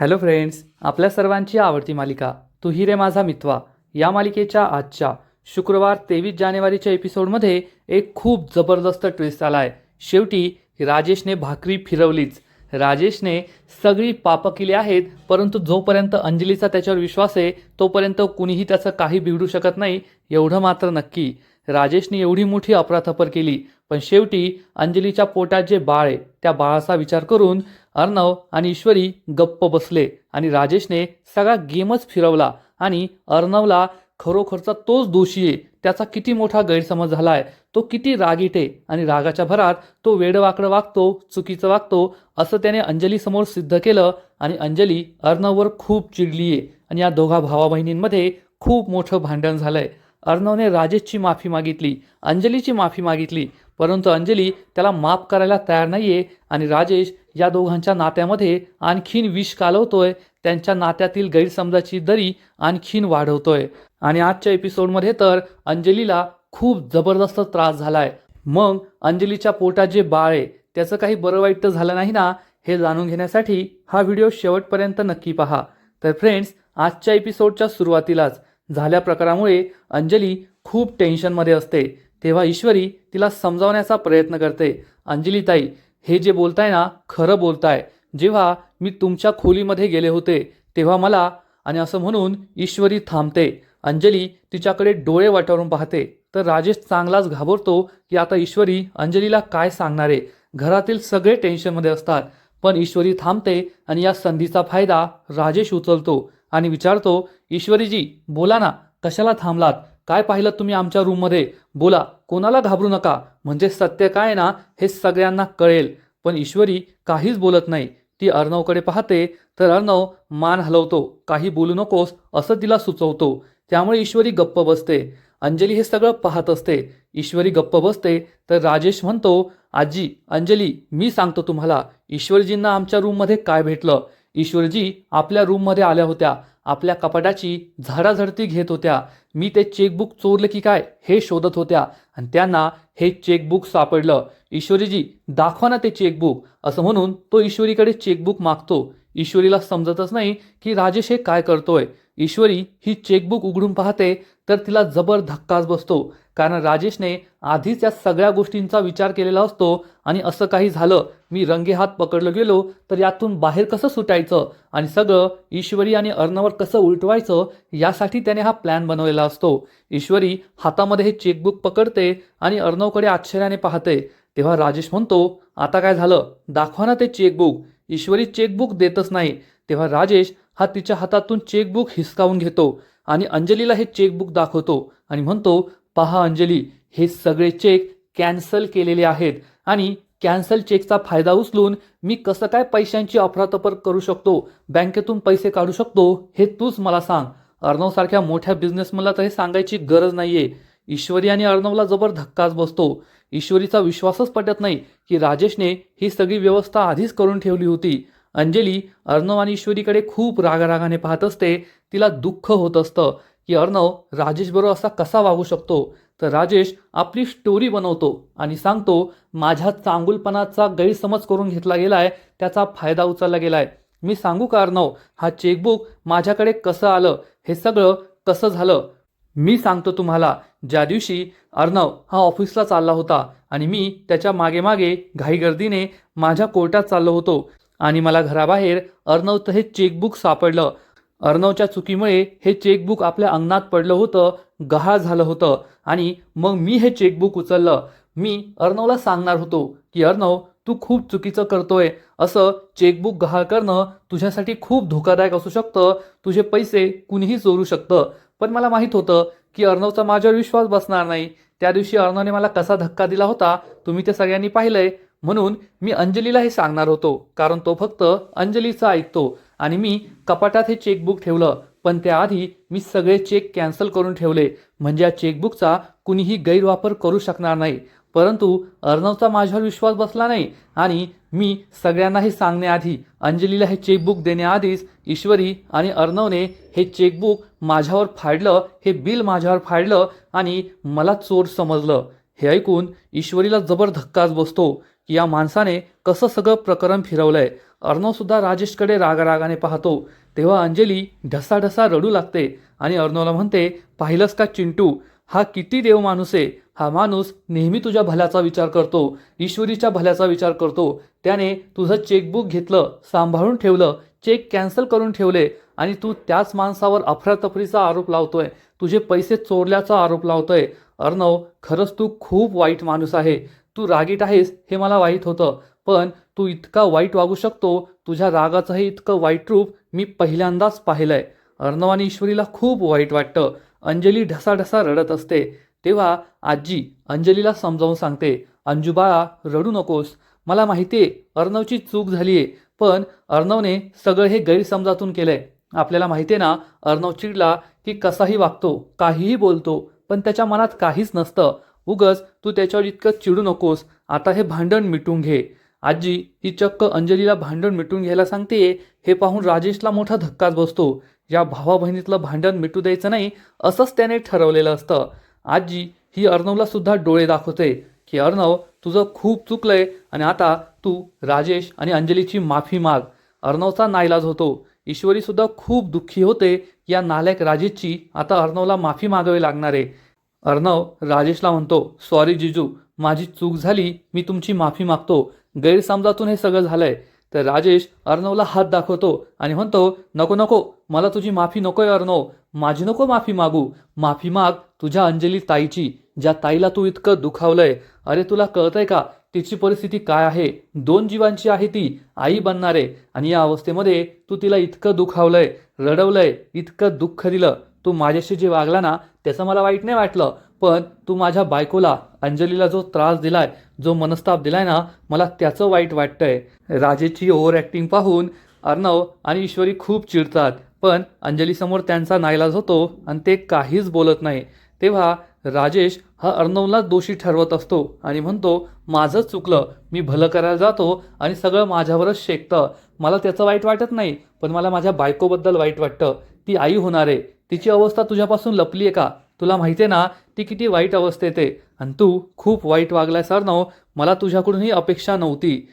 Hello friends आपल्या सर्वांची आवडती मालिका तू ही रे माझा मित्वा या मालिकेच्या आजच्या शुक्रवार तेवीस जानेवारीच्या एपिसोडमध्ये एक खूप जबरदस्त ट्विस्ट आला आहे शेवटी राजेशने भाकरी फिरवलीच. राजेशने सगळी पापं केली आहेत परंतु जोपर्यंत अंजलीचा त्याच्यावर विश्वास आहे तोपर्यंत कुणीही त्याचं काही बिघडू शकत नाही एवढं मात्र नक्की. राजेशने एवढी मोठी अपराथपर केली पण शेवटी अंजलीच्या पोटात जे बाळ आहे त्या बाळाचा विचार करून अर्णव आणि ईश्वरी गप्प बसले आणि राजेशने सगळा गेमच फिरवला आणि अर्णवला खरोखरचा तोच दोषी आहे. त्याचा किती मोठा गैरसमज झाला आहे तो किती रागीट आहे आणि रागाच्या भरात तो वेडवाकडं वागतो चुकीचं वागतो असं त्याने अंजलीसमोर सिद्ध केलं आणि अंजली अर्णववर खूप चिडली आहे आणि या दोघा भावा बहिणींमध्ये खूप मोठं भांडण झालंय. अर्णवने राजेशची माफी मागितली अंजलीची माफी मागितली परंतु अंजली त्याला माफ करायला तयार नाही आहे आणि राजेश या दोघांच्या नात्यामध्ये आणखीन विष कालवतोय. त्यांच्या नात्यातील गैरसमजाची दरी आणखीन वाढवतोय. आणि आजच्या एपिसोडमध्ये तर अंजलीला खूप जबरदस्त त्रास झालाय. मग अंजलीच्या पोटात जे बाळ आहे त्याचं काही बरं वाईट तर झालं नाही ना हे जाणून घेण्यासाठी हा व्हिडिओ शेवटपर्यंत नक्की पहा. तर फ्रेंड्स आजच्या एपिसोडच्या सुरुवातीलाच झाल्या प्रकारामुळे अंजली खूप टेन्शनमध्ये असते. तेव्हा ईश्वरी तिला समजावण्याचा प्रयत्न करते. अंजली ताई हे जे बोलताय ना खरं बोलताय. जेव्हा मी तुमच्या खोलीमध्ये गेले होते तेव्हा मला आणि असं म्हणून ईश्वरी थांबते. अंजली तिच्याकडे डोळे वाटारून पाहते. तर राजेश चांगलाच घाबरतो की आता ईश्वरी अंजलीला काय सांगणार आहे? घरातील सगळे टेन्शनमध्ये असतात. पण ईश्वरी थांबते आणि या संधीचा फायदा राजेश उचलतो आणि विचारतो ईश्वरीजी बोला ना कशाला थांबलात? काय पाहिलं तुम्ही आमच्या रूममध्ये? बोला कोणाला घाबरू नका. म्हणजे सत्य काय ना हे सगळ्यांना कळेल. पण ईश्वरी काहीच बोलत नाही. ती अर्णवकडे पाहते तर अर्णव मान हलवतो. काही बोलू नकोस असं तिला सुचवतो. त्यामुळे ईश्वरी गप्प बसते. अंजली हे सगळं पाहत असते. ईश्वरी गप्प बसते तर राजेश म्हणतो आजी अंजली मी सांगतो तुम्हाला ईश्वरजींना आमच्या रूममध्ये काय भेटलं? ईश्वरजी आपल्या रूममध्ये आल्या होत्या. आपल्या कपाटाची झाडाझडती घेत होत्या. मी ते चेकबुक चोरलं की काय हे शोधत होत्या. आणि त्यांना हे चेकबुक सापडलं. ईश्वरीजी दाखवा ना ते चेकबुक. असं म्हणून तो ईश्वरीकडे चेकबुक मागतो. ईश्वरीला समजतच नाही की राजेश हे काय करतोय. ईश्वरी ही चेकबुक उघडून पाहते तर तिला जबर धक्काच बसतो. कारण राजेशने आधीच या सगळ्या गोष्टींचा विचार केलेला असतो आणि असं काही झालं मी रंगे हात पकडलं गेलो तर यातून बाहेर कसं सुटायचं आणि सगळं ईश्वरी आणि अर्णवर कसं उलटवायचं यासाठी त्याने हा प्लॅन बनवलेला असतो. ईश्वरी हातामध्ये हे चेकबुक पकडते आणि अर्णवकडे आश्चर्याने पाहते. तेव्हा राजेश म्हणतो आता काय झालं? दाखवा ना ते चेकबुक ईश्वरी चेकबुक देतच नाही. तेव्हा राजेश हा तिच्या हातातून चेकबुक हिसकावून घेतो आणि अंजलीला हे चेकबुक दाखवतो आणि म्हणतो पहा अंजली हे सगळे चेक कॅन्सल केलेले आहेत आणि कॅन्सल चेकचा फायदा उचलून मी कसं काय पैशांची अफरातफर करू शकतो? बँकेतून पैसे काढू शकतो? हे तूच मला सांग. अर्णवसारख्या मोठ्या बिझनेसमनला तर हे सांगायची गरज नाहीये. ईश्वरी आणि अर्णवला जबर धक्काच बसतो. ईश्वरीचा विश्वासच पटत नाही की राजेशने ही सगळी व्यवस्था आधीच करून ठेवली होती. अंजली अर्णव आणि ईश्वरीकडे खूप रागारागाने पाहत असते. तिला दुःख होत असतं की अर्णव राजेशबरोबर असा कसा वागू शकतो? तर राजेश आपली स्टोरी बनवतो आणि सांगतो माझ्या चांगुलपणाचा गैरसमज करून घेतला गेलाय त्याचा फायदा उचलला गेलाय. मी सांगू का अर्णव? हा चेकबुक माझ्याकडे कसं आलं? हे सगळं कसं झालं? मी सांगतो तुम्हाला ज्या दिवशी अर्णव हा ऑफिसला चालला होता आणि मी त्याच्या मागेमागे घाईगर्दीने माझ्या कोर्टात चाललो होतो आणि मला घराबाहेर अर्णवचं हे चेकबुक सापडलं. अर्णवच्या चुकीमुळे हे चेकबुक आपल्या अंगणात पडलं होतं गहाळ झालं होतं आणि मग मी हे चेकबुक उचललं. मी अर्णवला सांगणार होतो की अर्णव तू खूप चुकीचं करतोय. असं चेकबुक गहाळ करणं तुझ्यासाठी खूप धोकादायक असू शकतं. तुझे पैसे कुणीही चोरू शकतं. पण मला माहीत होतं की अर्णवचा माझ्यावर विश्वास बसणार नाही. त्या दिवशी अर्णवने मला कसा धक्का दिला होता तुम्ही ते सगळ्यांनी पाहिलंय. म्हणून मी अंजलीला हे सांगणार होतो कारण तो फक्त अंजलीचा ऐकतो आणि मी कपाटात हे चेकबुक ठेवलं. पण त्याआधी मी सगळे चेक कॅन्सल करून ठेवले. म्हणजे या चेकबुकचा कुणीही गैरवापर करू शकणार नाही. परंतु अर्णवचा माझ्यावर विश्वास बसला नाही आणि मी सगळ्यांना हे सांगण्याआधी अंजलीला हे चेकबुक देण्याआधीच ईश्वरी आणि अर्णवने हे चेकबुक माझ्यावर फाडलं हे बिल माझ्यावर फाडलं आणि मला चोर समजलं. हे ऐकून ईश्वरीला जबर धक्काच बसतो की या माणसाने कसं सगळं प्रकरण फिरवलंय. अर्णवसुद्धा राजेशकडे रागारागाने पाहतो. तेव्हा अंजली ढसाढसा रडू लागते आणि अर्णवला म्हणते पाहिलंस का चिंटू? हा किती देव माणूस आहे. हा माणूस नेहमी तुझ्या भल्याचा विचार करतो ईश्वरीच्या भल्याचा विचार करतो. त्याने तुझं चेकबुक घेतलं सांभाळून ठेवलं चेक कॅन्सल करून ठेवले आणि तू त्याच माणसावर अफरातफरीचा आरोप लावतोय. तुझे पैसे चोरल्याचा आरोप लावतोय. अर्णव खरंच तू खूप वाईट माणूस आहे. तू रागीट आहेस हे मला वाईट होतं. पण तू इतका वाईट वागू शकतो. तुझ्या रागाचंही इतकं वाईट रूप मी पहिल्यांदाच पाहिलंय. अर्णव आणि ईश्वरीला खूप वाईट वाटतं. अंजली ढसाढसा रडत असते. तेव्हा आजी अंजलीला समजावून सांगते अंजू बाळा रडू नकोस. मला माहिती आहे अर्णवची चूक झाली आहे पण अर्णवने सगळं हे गैरसमजातून केलंय. आपल्याला माहिती आहे ना अर्णव चिडला की कसाही वागतो काहीही बोलतो पण त्याच्या मनात काहीच नसतं. उगच तू त्याच्यावर इतकं चिडू नकोस. आता हे भांडण मिटून घे. आजी ही चक्क अंजलीला भांडण मिटून घ्यायला सांगते हे पाहून राजेशला मोठा धक्काच बसतो. या भावा बहिणीतलं भांडण मिटू द्यायचं नाही असंच त्याने ठरवलेलं असतं. आजी ही अर्णवला सुद्धा डोळे दाखवते की अर्णव तुझं खूप चुकलंय आणि आता तू राजेश आणि अंजलीची माफी माग. अर्णवचा नाईलाज होतो. ईश्वरी सुद्धा खूप दुःखी होते या नालायक राजेशची आता अर्णवला माफी मागावी लागणार आहे. अर्णव राजेशला म्हणतो सॉरी जिजू माझी चूक झाली मी तुमची माफी मागतो. गैरसमजातून हे सगळं झालंय. तर राजेश अर्णवला हात दाखवतो आणि म्हणतो नको नको मला तुझी माफी नकोय अर्णव. माझी नको माफी मागू. माफी माग तुझ्या अंजली ताईची ज्या ताईला तू इतकं दुखावलंय अरे तुला कळतंय का? तिची परिस्थिती काय आहे? दोन जीवांची आहे ती आई बनणार. आहे आणि या अवस्थेमध्ये तू तिला इतकं दुखावलंय रडवलंय इतकं दुःख दिलं. तू माझ्याशी जे वागला ना त्याचं मला वाईट नाही वाटलं. पण तू माझ्या बायकोला अंजलीला जो त्रास दिलाय जो मनस्ताप दिलाय ना मला त्याचं वाईट वाटतंय. राजेची ओव्हर ॲक्टिंग पाहून अर्णव आणि ईश्वरी खूप चिडतात. पण अंजलीसमोर त्यांचा नाईलाज होतो आणि ते काहीच बोलत नाही. तेव्हा राजेश हा अर्णवला दोषी ठरवत असतो आणि म्हणतो माझंच चुकलं मी भलं करायला जातो आणि सगळं माझ्यावरच शेकतं. मला त्याचं वाईट वाटत नाही पण मला माझ्या बायकोबद्दल वाईट वाटतं. ती आई होणार आहे. तिची अवस्था तुझ्यापासून लपली आहे का? तुला माहिती आहे ना ती किती वाईट अवस्थेत आहे. आणि तू खूप वाईट वागलायस अर्णव. मला तुझ्याकडून ही अपेक्षा नव्हती.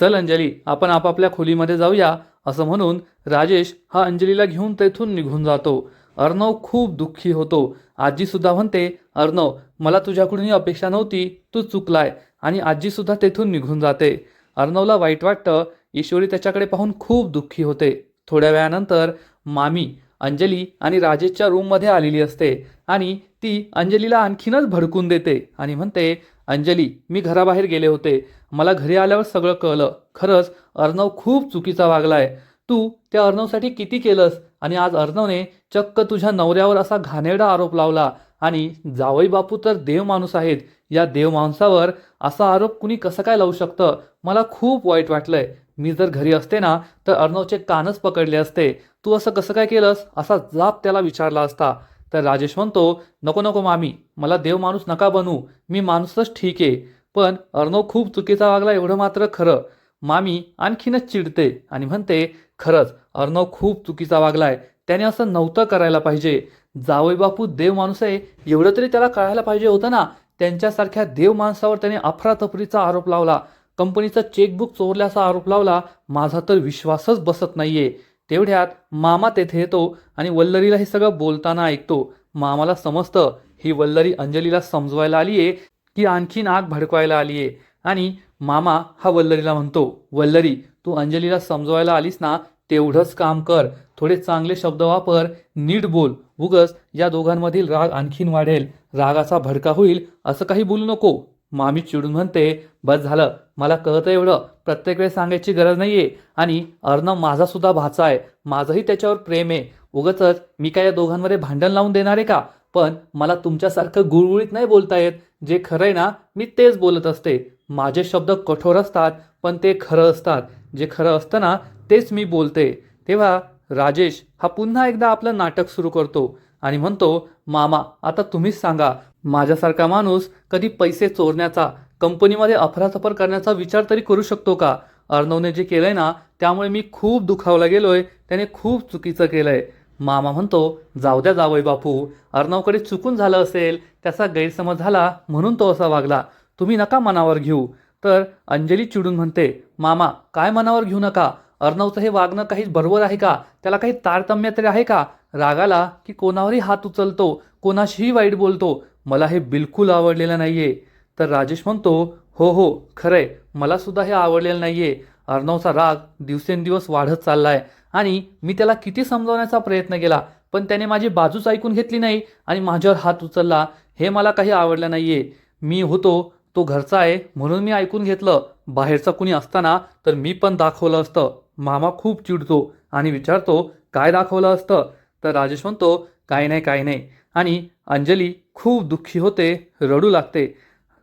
चल अंजली आपण आपापल्या खोलीमध्ये जाऊया असं म्हणून राजेश हा अंजलीला घेऊन तेथून निघून जातो. अर्णव खूप दुःखी होतो. आजीसुद्धा म्हणते अर्णव मला तुझ्याकडून ही अपेक्षा नव्हती. तू चुकलाय आणि आजीसुद्धा तेथून निघून जाते. अर्णवला वाईट वाटतं. ईश्वरी त्याच्याकडे पाहून खूप दुःखी होते. थोड्या वेळानंतर मामी अंजली आणि राजेशच्या रूममध्ये आलेली असते आणि ती अंजलीला आणखीनच भडकून देते आणि म्हणते अंजली मी घराबाहेर गेले होते. मला घरी आल्यावर सगळं कळलं. खरंच अर्णव खूप चुकीचा वागलाय. तू त्या अर्णवसाठी किती केलंस? आणि आज अर्णवने चक्क तुझ्या नवऱ्यावर असा घाणेरडा आरोप लावला. आणि जावई बापू तर देव माणूस आहेत. या देव माणसावर असा आरोप कुणी कसं काय लावू शकतं? मला खूप वाईट वाटलंय. मी जर घरी असते ना तर अर्णवचे कानच पकडले असते. तू असं कसं काय केलंस? असा जाप त्याला विचारला असता. तर राजेश म्हणतो नको नको मामी मला देव माणूस नका बनू. मी माणूसच ठीक आहे. पण अर्णव खूप चुकीचा वागला एवढं मात्र खरं. मामी आणखीनच चिडते आणि म्हणते खरंच अर्णव खूप चुकीचा वागलाय. त्याने असं नव्हतं करायला पाहिजे. जावई बापू देव माणूस आहे. एवढं तरी त्याला कळायला पाहिजे होतं ना? त्यांच्यासारख्या देव माणसावर त्याने अफरातफरीचा आरोप लावला. कंपनीचं चेकबुक चोरल्याचा आरोप लावला. माझा तर विश्वासच बसत नाहीये. तेवढ्यात मामा तेथे येतो आणि वल्लरीला हे सगळं बोलताना ऐकतो. मामाला समजतं. ही वल्लरी अंजलीला समजवायला आलीये की आणखीन आग भडकवायला आलीये. आणि मामा हा वल्लरीला म्हणतो वल्लरी तू अंजलीला समजवायला आलीस ना तेवढंच काम कर. थोडे चांगले शब्द वापर नीट बोल. उगस या दोघांमधील राग आणखीन वाढेल. रागाचा भडका होईल असं काही बोलू नको. मामी चिडून म्हणते बस झालं. मला कळतं एवढं. प्रत्येक वेळेस सांगायची गरज नाहीये. आणि अर्णव माझासुद्धा भाचा आहे. माझंही त्याच्यावर प्रेम आहे. उगच मी काय या दोघांमध्ये भांडण लावून देणार आहे का? पण मला तुमच्यासारखं गुळगुळीत नाही बोलता येत. जे खरं आहे ना मी तेच बोलत असते. माझे शब्द कठोर असतात पण ते खरं असतात. जे खरं असतं ना तेच मी बोलते. तेव्हा राजेश हा पुन्हा एकदा आपलं नाटक सुरू करतो आणि म्हणतो मामा आता तुम्हीच सांगा माझ्यासारखा माणूस कधी पैसे चोरण्याचा कंपनीमध्ये अफरातफर करण्याचा विचार तरी करू शकतो का? अर्णवने जे केलंय ना त्यामुळे मी खूप दुखावला गेलोय त्याने खूप चुकीचं केलंय. मामा म्हणतो जाऊ द्या जावई बापू अर्णवकडे चुकून झालं असेल त्याचा गैरसमज झाला म्हणून तो असा वागला. तुम्ही नका मनावर घेऊ. तर अंजली चिडून म्हणते मामा काय मनावर घेऊ नका? अर्णवचं हे वागणं काही बरोबर आहे का? त्याला काही तारतम्य तरी आहे का? रागाला की कोणावरही हात उचलतो कोणाशीही वाईट बोलतो मला हे बिलकुल आवडलेलं नाही आहे तर राजेश म्हणतो हो हो खरंय मला सुद्धा हे आवडलेलं नाही आहे अर्णवचा राग दिवसेंदिवस वाढत चाललाय आणि मी त्याला किती समजावण्याचा प्रयत्न केला पण त्याने माझी बाजूच ऐकून घेतली नाही आणि माझ्यावर हात उचलला. हे मला काही आवडलं नाही आहे मी होतो तो घरचा आहे म्हणून मी ऐकून घेतलं. बाहेरचा कुणी असताना तर मी पण दाखवलं असतं. मामा खूप चिडतो आणि विचारतो काय दाखवलं असतं? तर राजेश म्हणतो काय नाही काय नाही. आणि अंजली खूप दुःखी होते रडू लागते.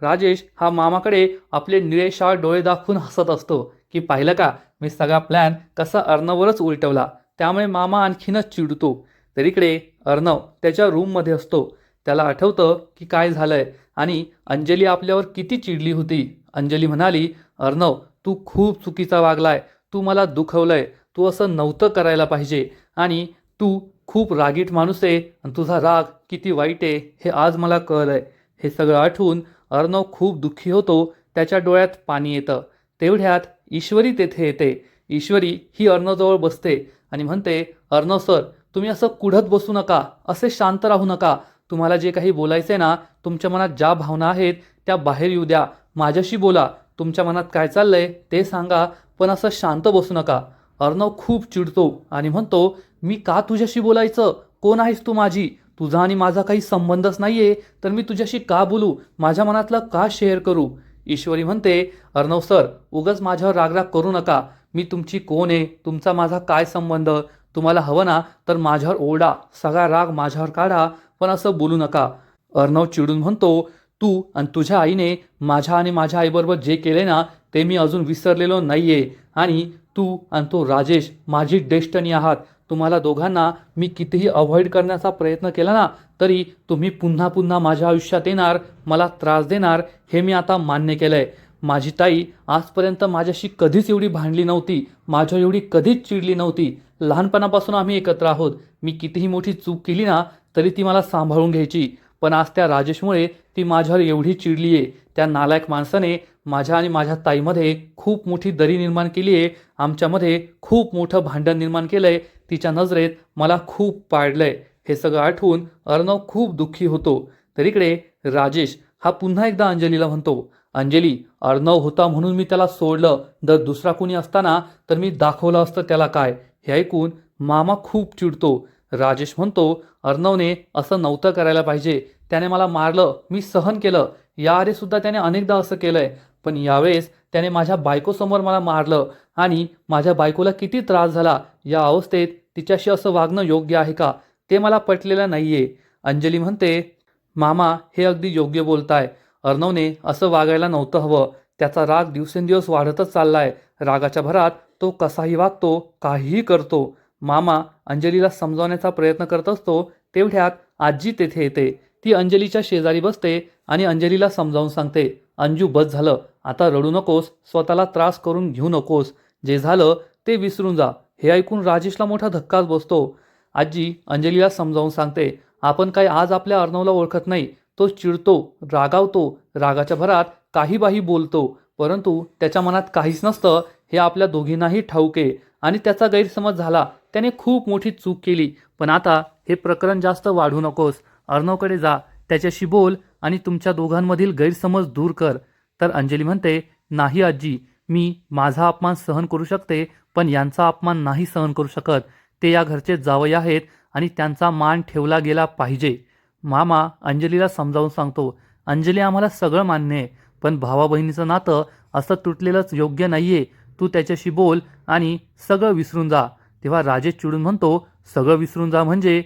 राजेश हा मामाकडे आपले निळेशाळ डोळे दाखवून हसत असतो की पाहिलं का मी सगळा प्लॅन कसा अर्णवरच उलटवला. त्यामुळे मामा आणखीनच चिडतो. तर इकडे अर्णव त्याच्या रूममध्ये असतो. त्याला आठवतं की काय झालं आहे आणि अंजली आपल्यावर किती चिडली होती. अंजली म्हणाली अर्णव तू खूप चुकीचा वागलाय. तू मला दुखवलंय. तू असं नव्हतं करायला पाहिजे. आणि तू खूप रागीट माणूस आहे आणि तुझा राग किती वाईट आहे हे आज मला कळलंय. हे सगळं आठवून अर्णव खूप दुःखी होतो. त्याच्या डोळ्यात पाणी येतं. तेवढ्यात ईश्वरी तेथे येते. ईश्वरी ही अर्णवजवळ बसते आणि म्हणते अर्णव सर तुम्ही असं कुढत बसू नका. असे शांत राहू नका. तुम्हाला जे काही बोलायचे ना तुमच्या मनात ज्या भावना आहेत त्या बाहेर येऊ द्या. माझ्याशी बोला. तुमच्या मनात काय चाललंय ते सांगा. पण असं शांत बसू नका. अर्णव खूप चिडतो आणि म्हणतो मी का तुझ्याशी बोलायचं? कोण आहेस तू माझी? तुझा आणि माझा काही संबंधच नाही आहे तर मी तुझ्याशी का बोलू? माझ्या मनातलं का शेअर करू? ईश्वरी म्हणते अर्णव सर उगच माझ्यावर रागराग करू नका. मी तुमची कोण आहे? तुमचा माझा काय संबंध? तुम्हाला हवं ना तर माझ्यावर ओरडा. सगळा राग माझ्यावर काढा. पण असं बोलू नका. अर्णव चिडून म्हणतो तू आणि तुझ्या आईने माझ्या आणि माझ्या आईबरोबर जे केले ना ते मी अजून विसरलेलो नाही आहे आणि तू आणि तो राजेश माझी डेस्टनी आहात. तुम्हाला दोघांना मी कितीही अवॉइड करण्याचा प्रयत्न केला ना तरी तुम्ही पुन्हा पुन्हा माझ्या आयुष्यात येणार मला त्रास देणार हे मी आता मान्य केलं आहे माझी ताई आजपर्यंत माझ्याशी कधीच एवढी भांडली नव्हती माझ्या एवढी कधीच चिडली नव्हती. लहानपणापासून आम्ही एकत्र आहोत. मी कितीही मोठी चूक केली ना तरी ती मला सांभाळून घ्यायची. पण आज त्या राजेशमुळे ती माझ्यावर एवढी चिडली आहे. त्या नालायक माणसाने माझ्या आणि माझ्या ताईमध्ये खूप मोठी दरी निर्माण केली आहे. आमच्यामध्ये खूप मोठं भांडण निर्माण केलं आहे तिच्या नजरेत मला खूप पाडलं आहे हे सगळं आठवून अर्णव खूप दुःखी होतो. तर इकडे राजेश हा पुन्हा एकदा अंजलीला म्हणतो अंजली अर्णव होता म्हणून मी त्याला सोडलं. जर दुसरा कुणी असताना तर मी दाखवलं असतं त्याला काय. हे ऐकून मामा खूप चिडतो. राजेश म्हणतो अर्णवने असं नव्हतं करायला पाहिजे. त्याने मला मारलं मी सहन केलं. याआधी सुद्धा त्याने अनेकदा असं केलंय. पण यावेळेस त्याने माझ्या बायकोसमोर मला मारलं आणि माझ्या बायकोला किती त्रास झाला या अवस्थेत तिच्याशी असं वागणं योग्य आहे का? ते मला पटलेलं नाहीये. अंजली म्हणते मामा हे अगदी योग्य बोलताय. अर्णवने असं वागायला नव्हतं हवं. त्याचा राग दिवसेंदिवस वाढतच चाललाय. रागाच्या भरात तो कसाही वागतो काहीही करतो. मामा अंजलीला समजावण्याचा प्रयत्न करत असतो तेवढ्यात आजी तेथे येते. ती अंजलीच्या शेजारी बसते आणि अंजलीला समजावून सांगते अंजू बस झालं. आता रडू नकोस. स्वतःला त्रास करून घेऊ नकोस. जे झालं ते विसरून जा. हे ऐकून राजेशला मोठा धक्काच बसतो. आजी अंजलीला समजावून सांगते आपण काय आज आपल्या अर्णवला ओळखत नाही. तो चिडतो रागावतो रागाच्या भरात काही बाही बोलतो. परंतु त्याच्या मनात काहीच नसतं. हे आपल्या दोघींनाही ठाऊक आहे. आणि त्याचा गैरसमज झाला त्याने खूप मोठी चूक केली. पण आता हे प्रकरण जास्त वाढू नकोस. अर्णवकडे जा. त्याच्याशी बोल आणि तुमच्या दोघांमधील गैरसमज दूर कर. तर अंजली म्हणते नाही आजी मी माझा अपमान सहन करू शकते पण यांचा अपमान नाही सहन करू शकत. ते या घरचे जावई आहेत आणि त्यांचा मान ठेवला गेला पाहिजे. मामा अंजलीला समजावून सांगतो अंजली आम्हाला सगळं मान्य आहे पण भावा बहिणीचं नातं असं तुटलेलंच योग्य नाहीये. तू त्याच्याशी बोल आणि सगळं विसरून जा. तेव्हा राजेश चिडून म्हणतो सगळं विसरून जा म्हणजे?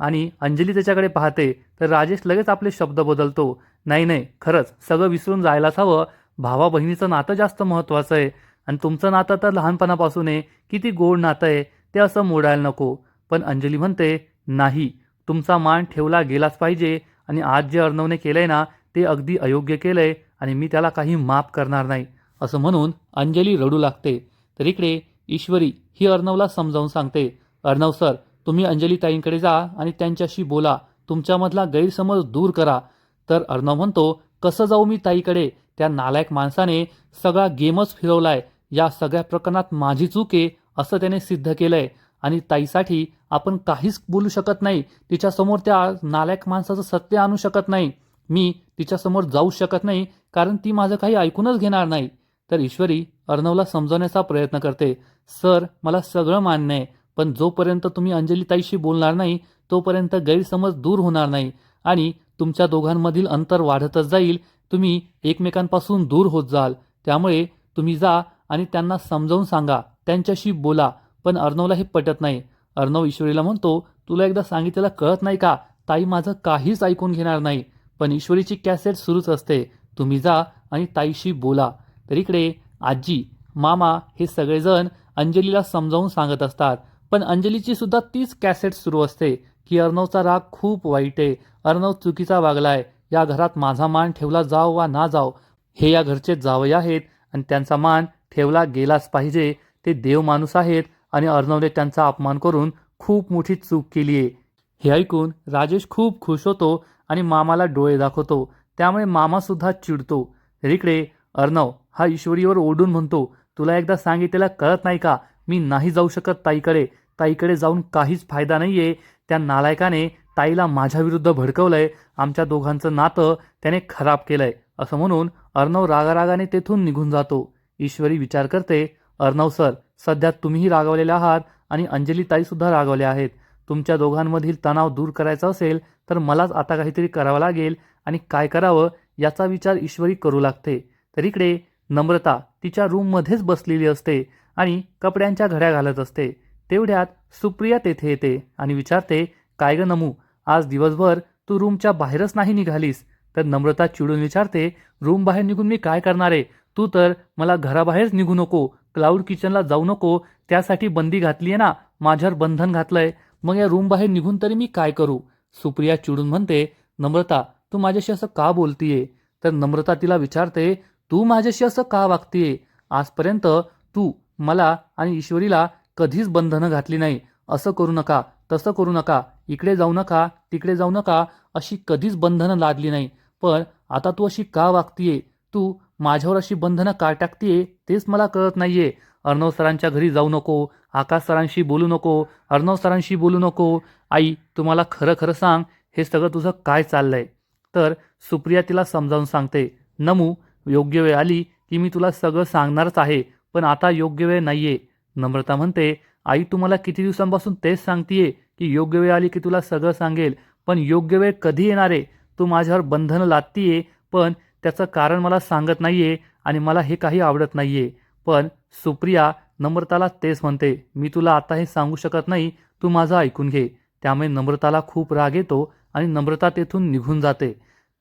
आणि अंजली त्याच्याकडे पाहते तर राजेश लगेच आपले शब्द बदलतो. नाही नाही खरंच सगळं विसरून जायलाच हवं. भावा बहिणीचं नातं जास्त महत्त्वाचं आहे. आणि तुमचं नातं तर लहानपणापासून आहे. किती गोड नातं आहे. ते असं मोडायला नको. पण अंजली म्हणते नाही तुमचा मान ठेवला गेलाच पाहिजे. आणि आज जे अर्णवने आहे ना ते अगदी अयोग्य केलं आहे आणि मी त्याला काही माफ करणार नाही. असं म्हणून अंजली रडू लागते. तर इकडे ईश्वरी ही अर्णवला समजावून सांगते अर्णव सर तुम्ही अंजली ताईंकडे जा आणि त्यांच्याशी बोला. तुमच्यामधला गैरसमज दूर करा. तर अर्णव म्हणतो कसं जाऊ मी ताईकडे? त्या नालायक माणसाने सगळा गेमच फिरवलाय. या सगळ्या प्रकरणात माझी चूक आहे असं त्याने सिद्ध केलंय. आणि ताईसाठी आपण काहीच बोलू शकत नाही. तिच्यासमोर त्या नालायक माणसाचं सत्य आणू शकत नाही. मी तिच्यासमोर जाऊ शकत नाही कारण ती माझं काही ऐकूनच घेणार नाही. तर ईश्वरी अर्णवला समजवण्याचा प्रयत्न करते. सर मला सगळं मान्य आहे पण जोपर्यंत तुम्ही अंजलीताईशी बोलणार नाही तोपर्यंत गैरसमज दूर होणार नाही आणि तुमच्या दोघांमधील अंतर वाढतच जाईल. तुम्ही एकमेकांपासून दूर होत जाल. त्यामुळे तुम्ही जा आणि त्यांना समजावून सांगा. त्यांच्याशी बोला पण अर्णवला हे पटत नाही. अर्णव ईश्वरीला म्हणतो तुला एकदा सांगितलेला कळत नाही का? ताई माझं काहीच ऐकून घेणार नाही. पण ईश्वरीची कॅसेट सुरूच असते. तुम्ही जा आणि ताईशी बोला. तर इकडे आजी मामा हे सगळेजण अंजलीला समजावून सांगत असतात. पण अंजलीची सुद्धा तीच कॅसेट सुरू असते की अर्णवचा राग खूप वाईट आहे. अर्णव चुकीचा वागलाय. या घरात माझा मान ठेवला जाव वा ना जाव. हे या घरचे जावई आहेत आणि त्यांचा मान ठेवला गेलाच पाहिजे. ते देव माणूस आहेत आणि अर्णवने त्यांचा अपमान करून खूप मोठी चूक केली आहे. हे ऐकून राजेश खूप खुश होतो आणि मामाला डोळे दाखवतो. त्यामुळे मामासुद्धा चिडतो. तर इकडे अर्णव हा ईश्वरीवर ओढून म्हणतो तुला एकदा सांगितलेला कळत नाही का? मी नाही जाऊ शकत ताईकडे. ताईकडे जाऊन काहीच फायदा नाही आहे त्या नालायकाने ताईला माझ्या विरुद्ध भडकवलंय. आमच्या दोघांचं नातं त्याने खराब केलंय. असं म्हणून अर्णव रागारागाने तेथून निघून जातो. ईश्वरी विचार करते अर्णव सर सध्या तुम्हीही रागवलेले आहात आणि अंजली ताईसुद्धा रागवल्या आहेत. तुमच्या दोघांमधील तणाव दूर करायचा असेल तर मलाच आता काहीतरी करावं लागेल आणि काय करावं याचा विचार ईश्वरी करू लागते. तर इकडे नम्रता तिच्या रूममध्येच बसलेली असते आणि कपड्यांच्या घड्या घालत असते. तेवढ्यात सुप्रिया तेथे येते आणि विचारते काय ग नमू आज दिवसभर तू रूमच्या बाहेरच नाही निघालीस? तर नम्रता चिडून विचारते रूम बाहेर निघून मी काय करणार आहे? तू तर मला घराबाहेरच निघू नको क्लाउड किचनला जाऊ नको त्यासाठी बंदी घातली आहे ना माझ्यावर बंधन घातलंय. मग या रूम बाहेर निघून तरी मी काय करू? सुप्रिया चिडून म्हणते नम्रता तू माझ्याशी असं का बोलतीये? तर नम्रता तिला विचारते तू माझ्याशी असं का वागतीये? आजपर्यंत तू मला आणि ईश्वरीला कधीच बंधनं घातली नाही. असं करू नका तसं करू नका. इकडे जाऊ नका तिकडे जाऊ नका अशी कधीच बंधनं लादली नाही. पण आता तू अशी का वागतीये? तू माझ्यावर अशी बंधनं का टाकतीये? तेच मला कळत नाहीये. अर्णव सरांच्या घरी जाऊ नको आकाश सरांशी बोलू नको अर्णव सरांशी बोलू नको. आई तुम्हाला खरं खरं सांग हे सगळं तुझं काय चाललंय? तर सुप्रिया तिला समजावून सांगते नमू योग्य वेळ आली की मी तुला सगळं सांगणारच आहे पण आता योग्य वेळ नाही आहे नम्रता म्हणते आई तुम्हाला किती दिवसांपासून तेच सांगतीये की योग्य वेळ आली की तुला सगळं सांगेल पण योग्य वेळ कधी येणार आहे? तू माझ्यावर बंधनं लादतीये पण त्याचं कारण मला सांगत नाही आहे आणि मला हे काही आवडत नाही आहे पण सुप्रिया नम्रताला तेच म्हणते मी तुला आता हे सांगू शकत नाही तू माझं ऐकून घे. त्यामुळे नम्रताला खूप राग येतो आणि नम्रता तेथून निघून जाते.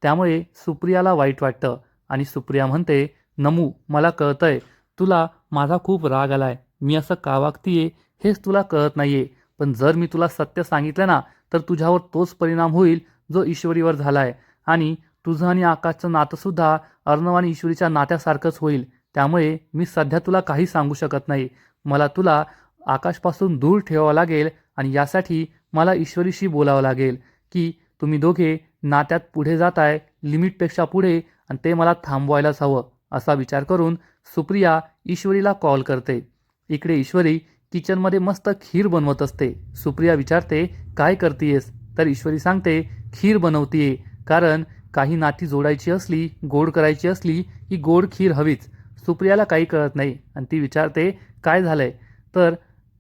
त्यामुळे सुप्रियाला वाईट वाटतं. आणि सुप्रिया म्हणते नमू मला कळतंय तुला माझा खूप राग आलाय. मी असं का वागतीये हेच तुला कळत नाहीये. पण जर मी तुला सत्य सांगितलं ना तर तुझ्यावर तोच परिणाम होईल जो ईश्वरीवर झालाय. आणि तुझं आणि आकाशचं नातंसुद्धा अर्णव आणि ईश्वरीच्या नात्यासारखंच होईल. त्यामुळे मी सध्या तुला काही सांगू शकत नाही. मला तुला आकाशपासून दूर ठेवावं लागेल आणि यासाठी मला ईश्वरीशी बोलावं लागेल की तुम्ही दोघे नात्यात पुढे जाताय लिमिटपेक्षा पुढे आणि ते मला थांबवायलाच हवं असा विचार करून सुप्रिया ईश्वरीला कॉल करते. इकडे ईश्वरी किचनमध्ये मस्त खीर बनवत असते. सुप्रिया विचारते काय करतेयस? तर ईश्वरी सांगते खीर बनवतीये. कारण काही नाती जोडायची असली गोड करायची असली की गोड खीर हवीच. सुप्रियाला काही कळत नाही. आणि ती विचारते काय झालंय? तर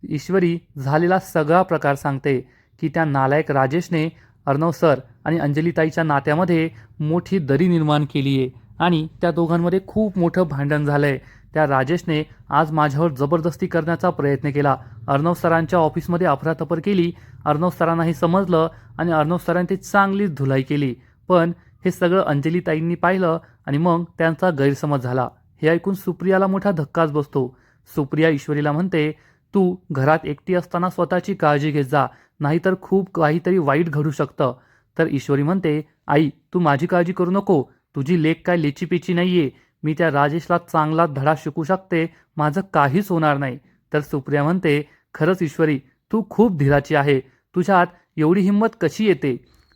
ईश्वरी झालेला सगळा प्रकार सांगते की त्या नालायक राजेशने अर्णव सर आणि अंजलीताईच्या नात्यामध्ये मोठी दरी निर्माण केली आहे. आणि त्या दोघांमध्ये खूप मोठं भांडण झालंय. त्या राजेशने आज माझ्यावर जबरदस्ती करण्याचा प्रयत्न केला. अर्णव सरांच्या ऑफिसमध्ये अफरातफर केली. अर्णव सरांना हे समजलं आणि अर्णव सरांनी चांगलीच धुलाई केली. पण हे सगळं अंजलीताईंनी पाहिलं आणि मग त्यांचा गैरसमज झाला. हे ऐकून सुप्रियाला मोठा धक्काच बसतो. सुप्रिया ईश्वरीला म्हणते तू घरात एकटी असताना स्वतःची काळजी घेत जा. नाहीतर खूप काहीतरी वाईट घडू शकतं. तर ईश्वरी म्हणते आई तू माझी काळजी करू नको. तुझी लेख काय लेचीपेची नाहीये. मी त्या राजेशला चांगला धडा शिकू शकते. माझं काहीच होणार नाही. तर सुप्रिया म्हणते खरंच ईश्वरी तू खूप धीराची आहे. तुझ्यात एवढी हिंमत कशी येते?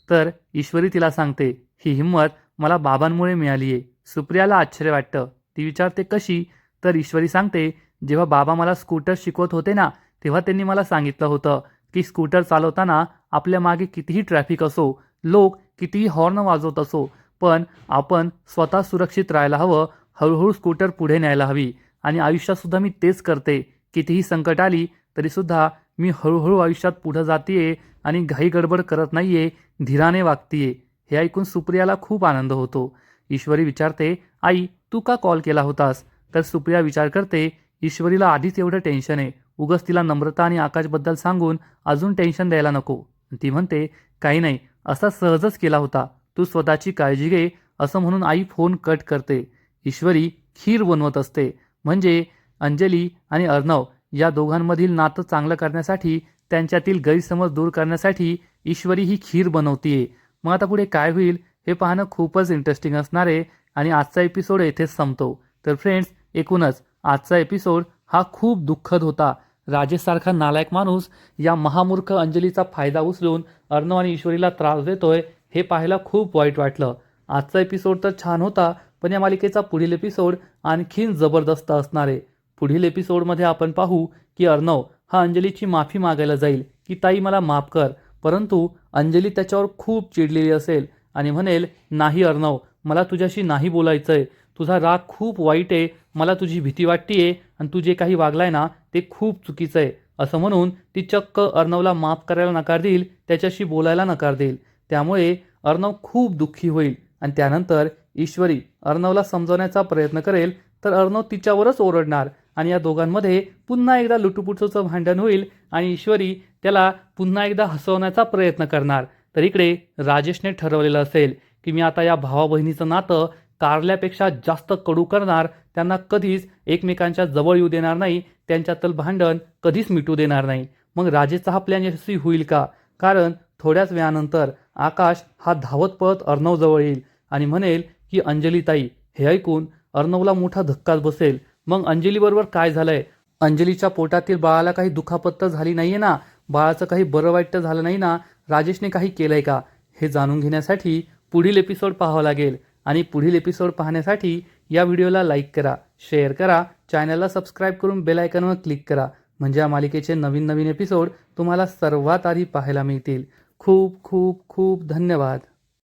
तर ईश्वरी तिला सांगते ही हिंमत मला बाबांमुळे मिळाली आहे सुप्रियाला आश्चर्य वाटतं. ती विचारते कशी? तर ईश्वरी सांगते जेव्हा बाबा मला स्कूटर शिकवत होते ना तेव्हा त्यांनी मला सांगितलं होतं की स्कूटर चालवताना आपल्या मागे कितीही ट्रॅफिक असो लोक कितीही हॉर्न वाजवत असो पण आपण स्वतः सुरक्षित राहायला हवं हळूहळू स्कूटर पुढे न्यायला हवी. आणि आयुष्यातसुद्धा मी तेच करते. कितीही संकट आली तरीसुद्धा मी हळूहळू आयुष्यात पुढं जाते आणि घाई गडबड करत नाही आहे धीराने वागतीये. हे ऐकून सुप्रियाला खूप आनंद होतो. ईश्वरी विचारते आई तू का कॉल केला होतास? तर सुप्रिया विचार करते ईश्वरीला आधीच एवढं टेन्शन आहे. उगच तिला नम्रता आणि आकाशबद्दल सांगून अजून टेन्शन द्यायला नको. ती म्हणते काही नाही असा सहजच केला होता. तू स्वतःची काळजी घे असं म्हणून आई फोन कट करते. ईश्वरी खीर बनवत असते. म्हणजे अंजली आणि अर्णव या दोघांमधील नातं चांगलं करण्यासाठी त्यांच्यातील गैरसमज दूर करण्यासाठी ईश्वरी ही खीर बनवतीये. मग आता पुढे काय होईल हे पाहणं खूपच इंटरेस्टिंग असणार आहे आणि आजचा एपिसोड येथेच संपतो. तर फ्रेंड्स एकूणच आजचा एपिसोड हा खूप दुःखद होता. राजेशसारखा नालायक माणूस या महामूर्ख अंजलीचा फायदा उचलून अर्णव आणि ईश्वरीला त्रास देतोय हे पाहायला खूप वाईट वाटलं. आजचा एपिसोड तर छान होता पण या मालिकेचा पुढील एपिसोड आणखीन जबरदस्त असणार. आहे पुढील एपिसोडमध्ये आपण पाहू की अर्णव हा अंजलीची माफी मागायला जाईल की ताई मला माफ कर. परंतु अंजली त्याच्यावर खूप चिडलेली असेल आणि म्हणेल नाही अर्णव मला तुझ्याशी नाही बोलायचं आहे तुझा राग खूप वाईट आहे मला तुझी भीती वाटते आहे आणि तू जे काही वागलाय ना ते खूप चुकीचं आहे. असं म्हणून ती चक्क अर्णवला माफ करायला नकार देईल त्याच्याशी बोलायला नकार देईल. त्यामुळे अर्णव खूप दुःखी होईल आणि त्यानंतर ईश्वरी अर्णवला समजवण्याचा प्रयत्न करेल तर अर्णव तिच्यावरच ओरडणार आणि या दोघांमध्ये पुन्हा एकदा लुटुपुटूचं भांडण होईल आणि ईश्वरी त्याला पुन्हा एकदा हसवण्याचा प्रयत्न करणार. तर इकडे राजेशने ठरवलेलं असेल की मी आता या भावा बहिणीचं नातं कारल्यापेक्षा जास्त कडू करणार त्यांना कधीच एकमेकांच्या जवळ येऊ देणार नाही त्यांच्यातलं भांडण कधीच मिटू देणार नाही. मग राजेचा हा प्लॅन यशस्वी होईल का? कारण थोड्याच वेळानंतर आकाश हा धावत पळत अर्णवजवळ येईल आणि म्हणेल की अंजलीताई हे ऐकून अर्णवला मोठा धक्काच बसेल. मग अंजलीबरोबर काय झालंय? अंजलीच्या पोटातील बाळाला काही दुखापत झाली नाहीये ना? बाळाचं काही बरं वाईट झालं नाही ना? राजेशने काही केलंय का? हे जाणून घेण्यासाठी पुढील एपिसोड पाहावं लागेल. आणि पुढील एपिसोड पाहण्यासाठी या व्हिडिओला लाईक करा शेअर करा चॅनलला सबस्क्राईब करून बेलायकनवर क्लिक करा. म्हणजे या मालिकेचे नवीन नवीन एपिसोड तुम्हाला सर्वात आधी पाहायला मिळतील. खूप खूप खूप धन्यवाद.